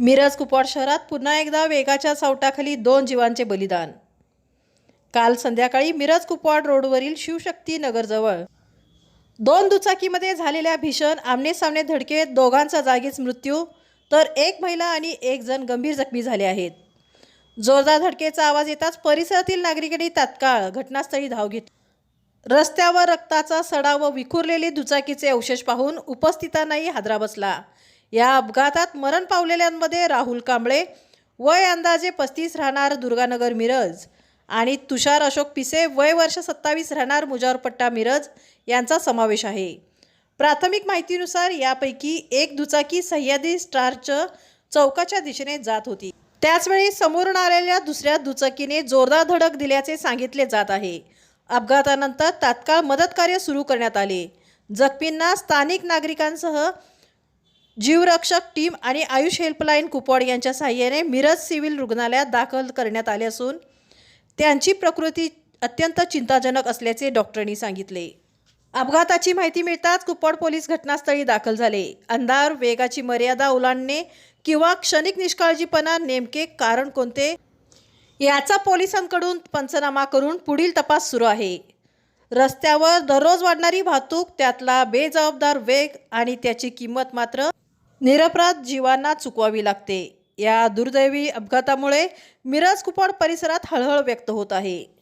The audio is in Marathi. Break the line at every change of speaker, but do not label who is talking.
मिरज कुपवाड शहरात पुन्हा एकदा वेगाच्या सावटाखाली दोन जीवांचे बलिदान. काल संध्याकाळी मिरज कुपवाड रोडवरील शिवशक्ती नगरजवळ दोन दुचाकीमध्ये झालेल्या भीषण आमनेसामने धडकेत दोघांचा जागीच मृत्यू तर एक महिला आणि एक जण गंभीर जखमी झाले आहेत. जोरदार धडकेचा आवाज येताच परिसरातील नागरिकांनी तात्काळ घटनास्थळी धाव घेतली रस्त्यावर रक्ताचा सडा व विखुरलेले दुचाकीचे अवशेष पाहून उपस्थितांनाही हादरा बसला. या अपघातात मरण पावलेल्यांमध्ये राहुल कांबळे वय अंदाजे पस्तीस राहणार दुर्गानगर मिरज आणि तुषार अशोक पिसे वय वर्ष सत्तावीस राहणार मुजावरपट्टा मिरज यांचा समावेश आहे. प्राथमिक माहितीनुसार यापैकी एक दुचाकी सह्याद्री स्टारचं चौकाच्या दिशेने जात होती. त्याचवेळी समोरून आलेल्या दुसऱ्या दुचाकीने जोरदार धडक दिल्याचे सांगितले जात आहे. अपघातानंतर तात्काळ मदतकार्य सुरू करण्यात आले. जखमींना स्थानिक नागरिकांसह जीवरक्षक टीम आणि आयुष हेल्पलाईन कुपवाड यांच्या सहाय्याने मिरज सिव्हिल रुग्णालयात दाखल करण्यात आले असून त्यांची प्रकृती अत्यंत चिंताजनक असल्याचे डॉक्टरांनी सांगितले. अपघाताची माहिती मिळताच कुपवाड पोलीस घटनास्थळी दाखल झाले. अंधार वेगाची मर्यादा ओलांडणे किंवा क्षणिक निष्काळजीपणा नेमके कारण कोणते? याचा पोलिसांकडून पंचनामा करून पुढील तपास सुरू आहे. रस्त्यावर दररोज वाढणारी वाहतूक त्यातला बेजबाबदार वेग आणि त्याची किंमत मात्र निरपराध जीवांना चुकवावी लागते. या दुर्दैवी अपघातामुळे मिरज कुपवाड परिसरात हळहळ व्यक्त होत आहे.